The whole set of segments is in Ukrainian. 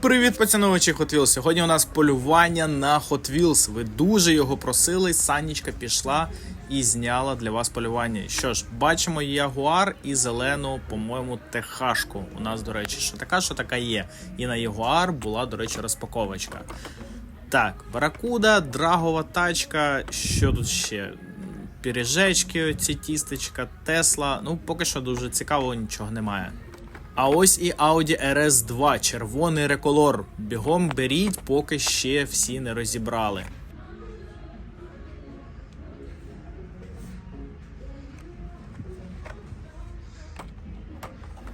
Привіт, пацановичі Hot Wheels. Сьогодні у нас полювання на Hot Wheels. Ви дуже його просили. Санічка пішла і зняла для вас полювання. Що ж, бачимо Ягуар і зелену, по-моєму, Техашку. У нас, до речі, що така, що така є. І на Ягуар була, до речі, розпаковочка. Так, Баракуда, драгова тачка. Що тут ще? Піріжечки, ці тістечка, Тесла. Ну, поки що дуже цікавого нічого немає. А ось і Audi RS2, червоний реколор. Бігом беріть, поки ще всі не розібрали.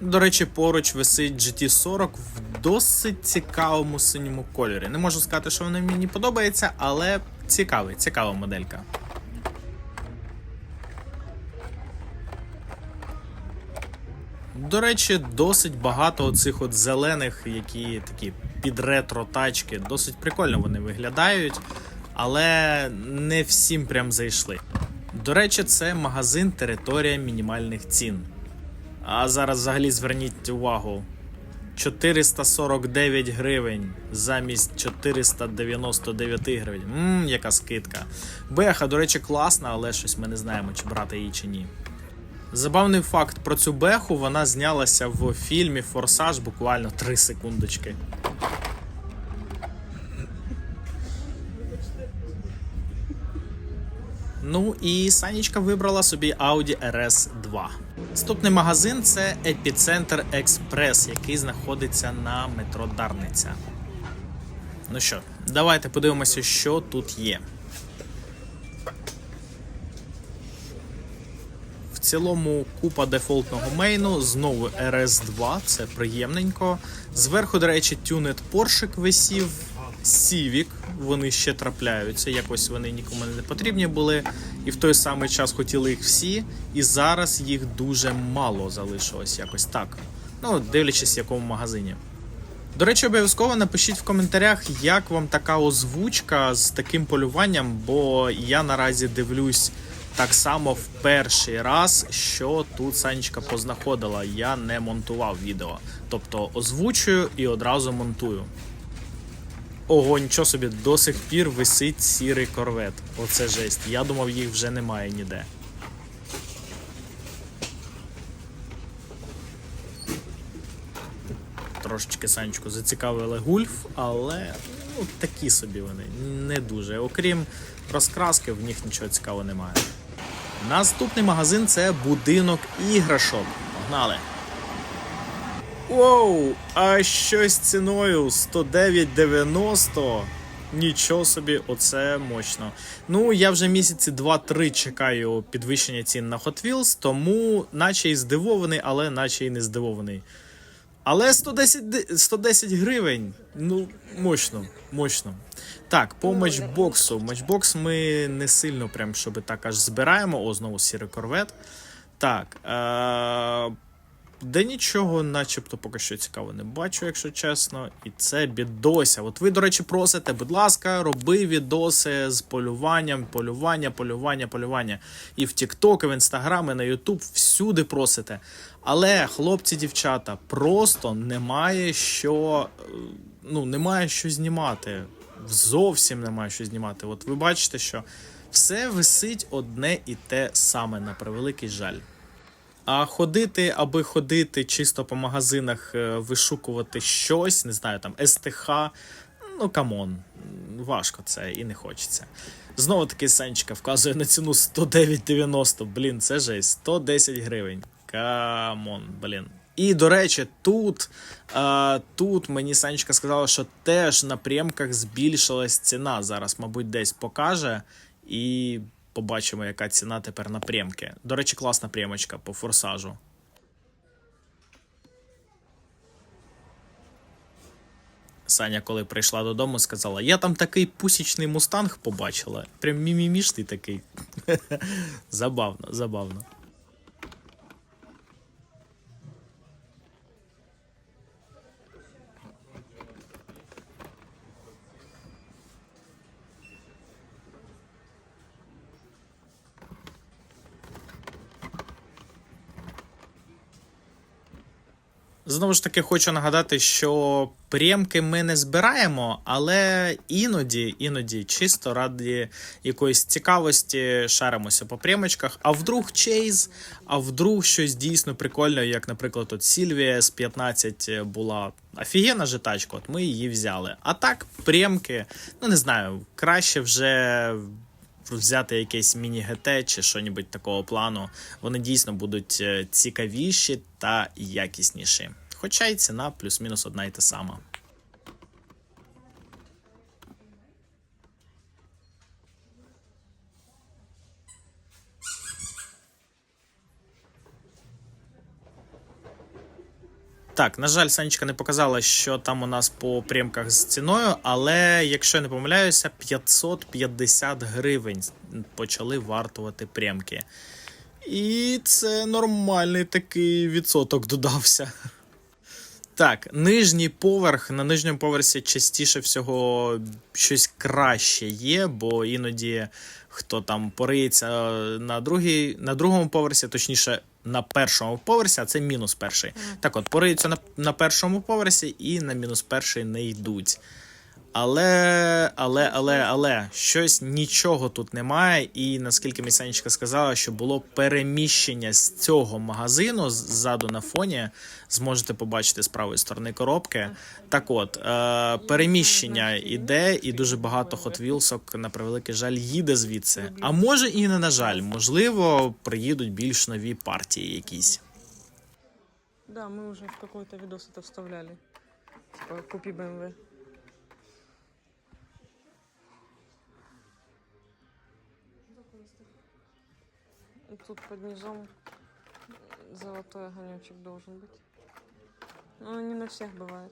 До речі, поруч висить GT40 в досить цікавому синьому кольорі. Не можу сказати, що вона мені подобається, але цікавий, цікава моделька. До речі, досить багато оцих от зелених, які такі під ретро тачки. Досить прикольно вони виглядають, але не всім прям зайшли. До речі, це магазин Територія мінімальних цін. А зараз взагалі зверніть увагу. 449 гривень замість 499 гривень. Ммм, яка скидка. Беха, до речі, класна, але щось ми не знаємо, чи брати її чи ні. Забавний факт про цю беху, вона знялася в фільмі Форсаж буквально 3 секундочки. Ну і Санічка вибрала собі Audi RS2. Наступний магазин це Епіцентр Експрес, який знаходиться на метро Дарниця. Ну що, давайте подивимося, що тут є. Цілому купа дефолтного мейну, знову RS2, це приємненько. Зверху, до речі, тюнет Поршик висів, Civic, вони ще трапляються, якось вони нікому не потрібні були. І в той самий час хотіли їх всі, і зараз їх дуже мало залишилось якось так. Ну, дивлячись, в якому магазині. До речі, обов'язково напишіть в коментарях, як вам така озвучка з таким полюванням, бо я наразі дивлюсь так само в перший раз, що тут Санечка познаходила. Я не монтував відео. Тобто озвучую і одразу монтую. Ого, нічого собі, до сих пір висить сірий корвет. Оце жесть. Я думав, їх вже немає ніде. Трошечки Санечку зацікавили гульф, але ну, такі собі вони, не дуже. Окрім розкраски, в них нічого цікавого немає. Наступний магазин це будинок іграшок. Погнали! Воу! А щось ціною 109,90. Нічого собі, оце мощно. Ну, я вже місяці 2-3 чекаю підвищення цін на Hot Wheels, тому наче і здивований, але наче і не здивований. Але 110, 110 гривень. Ну, мощно, мощно. Так, по матчбоксу. Матчбокс ми не сильно прям, щоб так аж збираємо. О, знову сірий корвет. Так. Е- де нічого, начебто, поки що цікаво не бачу, якщо чесно. І це бідося. От ви, до речі, просите, будь ласка, роби відоси з полюванням, полювання, полювання, полювання. І в TikTok, і в Instagram, і на YouTube всюди просите. Але, хлопці, дівчата, просто немає що. Ну, немає що знімати. Зовсім немає що знімати. От ви бачите, що все висить одне і те саме, на превеликий жаль. А ходити, аби ходити чисто по магазинах, е, вишукувати щось, не знаю, там СТХ. Ну, камон, важко це і не хочеться. Знову таки Санечка вказує на ціну 109,90. Блін, це жесть. 110 гривень. Камон, блін. І до речі, тут, е, тут мені Санечка сказала, що теж на прямках збільшилась ціна. Зараз, мабуть, десь покаже. І побачимо, яка ціна тепер на прямки. До речі, класна прямочка по форсажу. Саня, коли прийшла додому, сказала: Я там такий пусічний мустанг побачила. Прям мімімішний такий. забавно, забавно. Знову ж таки, хочу нагадати, що прямки ми не збираємо, але іноді, іноді, чисто ради якоїсь цікавості шаримося по прямочках. А вдруг чейз, а вдруг щось дійсно прикольне, як, наприклад, от Сільвія з 15 була офігенна же тачка, от ми її взяли. А так, прямки, ну не знаю, краще вже взяти якесь міні-ГТ чи що-небудь такого плану. Вони дійсно будуть е, цікавіші та якісніші. Хоча й ціна плюс-мінус одна і та сама. Так, на жаль, Санечка не показала, що там у нас по прямках з ціною, але якщо я не помиляюся, 550 гривень почали вартувати прямки. І це нормальний такий відсоток додався. Так, нижній поверх. На нижньому поверсі частіше всього щось краще є, бо іноді хто там пориється на, другій, на другому поверсі, точніше, на першому поверсі, а це мінус перший. Так от, пориються на, на першому поверсі і на мінус перший не йдуть. Але, але, але, але, щось нічого тут немає. І наскільки Місанечка сказала, що було переміщення з цього магазину ззаду на фоні, зможете побачити з правої сторони коробки. Так от, е, переміщення іде, і дуже багато Wheels, на превеликий жаль, їде звідси. А може і не на жаль, можливо, приїдуть більш нові партії якісь. Да, мы уже в какой-то видос это вставляли. Типа, купи BMW. И тут под низом золотой огонечек должен быть. Ну, не на всех бывает.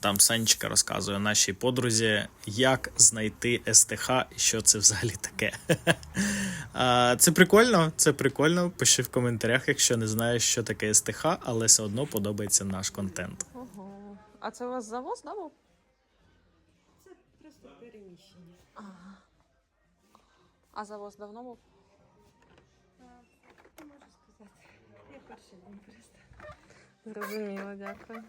Там Санечка розказує нашій подрузі, як знайти СТХ і що це взагалі таке. Це прикольно, це прикольно. Пиши в коментарях, якщо не знаєш, що таке СТХ, але все одно подобається наш контент. Ого. А це у вас завоз, да, був? Просто переміщення. Ага. А завоз давно був? Не можу сказати. Я Зрозуміло, дякую.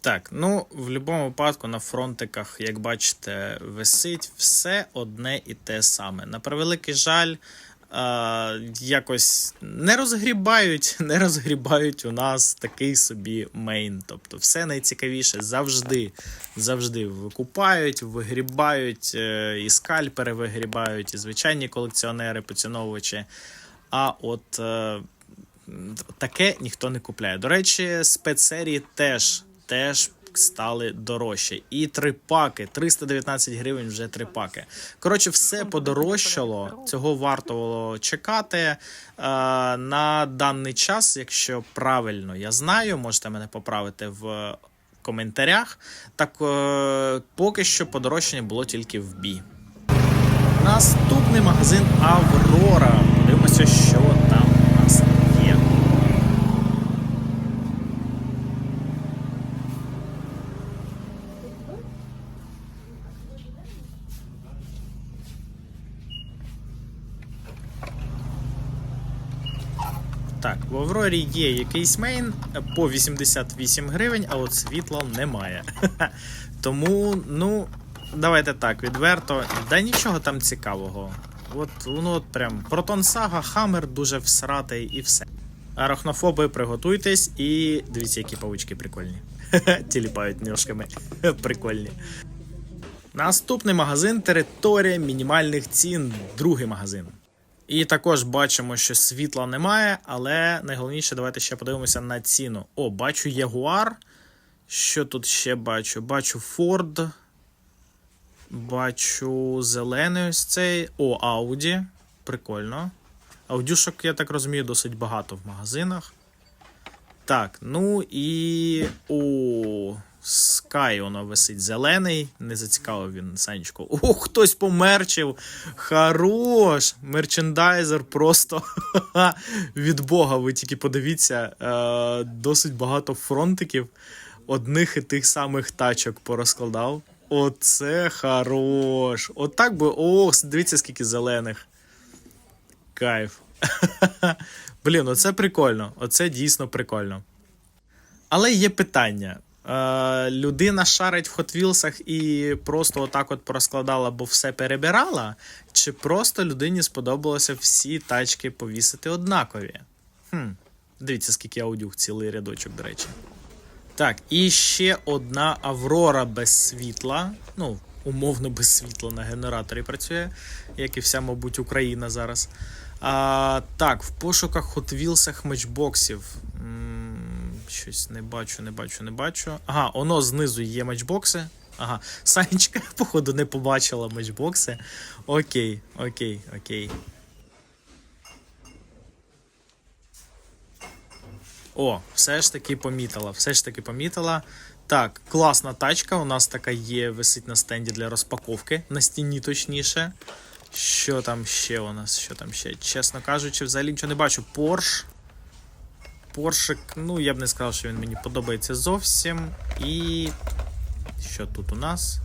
Так, ну в будь-якому випадку на фронтиках, як бачите, висить все одне і те саме. На превеликий жаль, якось не розгрібають, не розгрібають у нас такий собі мейн. Тобто, все найцікавіше завжди, завжди викупають, вигрібають, е, і скальпери вигрібають, і звичайні колекціонери, поціновувачі. А от. Е, Таке ніхто не купляє. До речі, спецсерії теж теж стали дорожче. І три паки 319 гривень вже три паки. Коротше, все подорожчало. Цього варто було чекати. Е, на даний час, якщо правильно я знаю, можете мене поправити в коментарях. Так е, поки що подорожчання було тільки в бі. Наступний магазин Аврора. Подивимося, що там у нас є. Так, в Аврорі є якийсь мейн по 88 гривень, а от світла немає. Тому, ну, давайте так, відверто. Да нічого там цікавого. От воно от прям Протон Сага, Хаммер дуже всратий і все. Арахнофоби, приготуйтесь і дивіться, які павучки прикольні. Тіліпають ножками. Прикольні. Наступний магазин територія мінімальних цін. Другий магазин. І також бачимо, що світла немає, але найголовніше, давайте ще подивимося на ціну. О, бачу Ягуар. Що тут ще бачу? Бачу Форд. Бачу зелений ось цей. О, Ауді. Прикольно. Аудюшок, я так розумію, досить багато в магазинах. Так, ну і. О, Sky воно висить зелений. Не зацікавив він Санечку. О, хтось померчив. Хорош! Мерчендайзер просто від Бога. Ви тільки подивіться. Е, досить багато фронтиків одних і тих самих тачок порозкладав. Оце хорош. Отак би. О, дивіться, скільки зелених. Кайф. Блін, оце прикольно. Оце дійсно прикольно. Але є питання. Е, людина шарить в Wheels і просто отак от порозкладала, бо все перебирала, чи просто людині сподобалося всі тачки повісити однакові? Хм, дивіться, скільки аудюх, цілий рядочок, до речі. Так, і ще одна Аврора без світла. Ну, умовно без світла на генераторі працює, як і вся, мабуть, Україна зараз. А, так, в пошуках Wheels матчбоксів. Щось не бачу, не бачу, не бачу. Ага, воно знизу є матчбокси. Ага, Санечка, походу, не побачила матчбокси. Окей, окей, окей. О, все ж таки помітила, все ж таки помітила. Так, класна тачка. У нас така є, висить на стенді для розпаковки, на стіні точніше. Що там ще у нас? Що там ще? Чесно кажучи, взагалі нічого не бачу. Порш. Поршик, ну я б не сказав, що він мені подобається зовсім. І. Що тут у нас?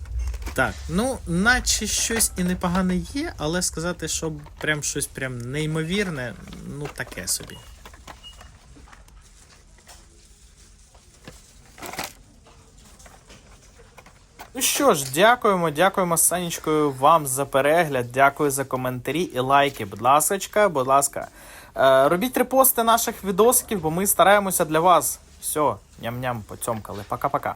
Так, ну, наче щось і непогане є, але сказати, що прям щось прям неймовірне, ну таке собі. Ну що ж, дякуємо, дякуємо Санечкою вам за перегляд, дякую за коментарі і лайки. Будь ласка, будь ласка. Е, робіть репости наших відосиків, бо ми стараємося для вас. Все, ням-ням, поцьомкали. Пока-пока.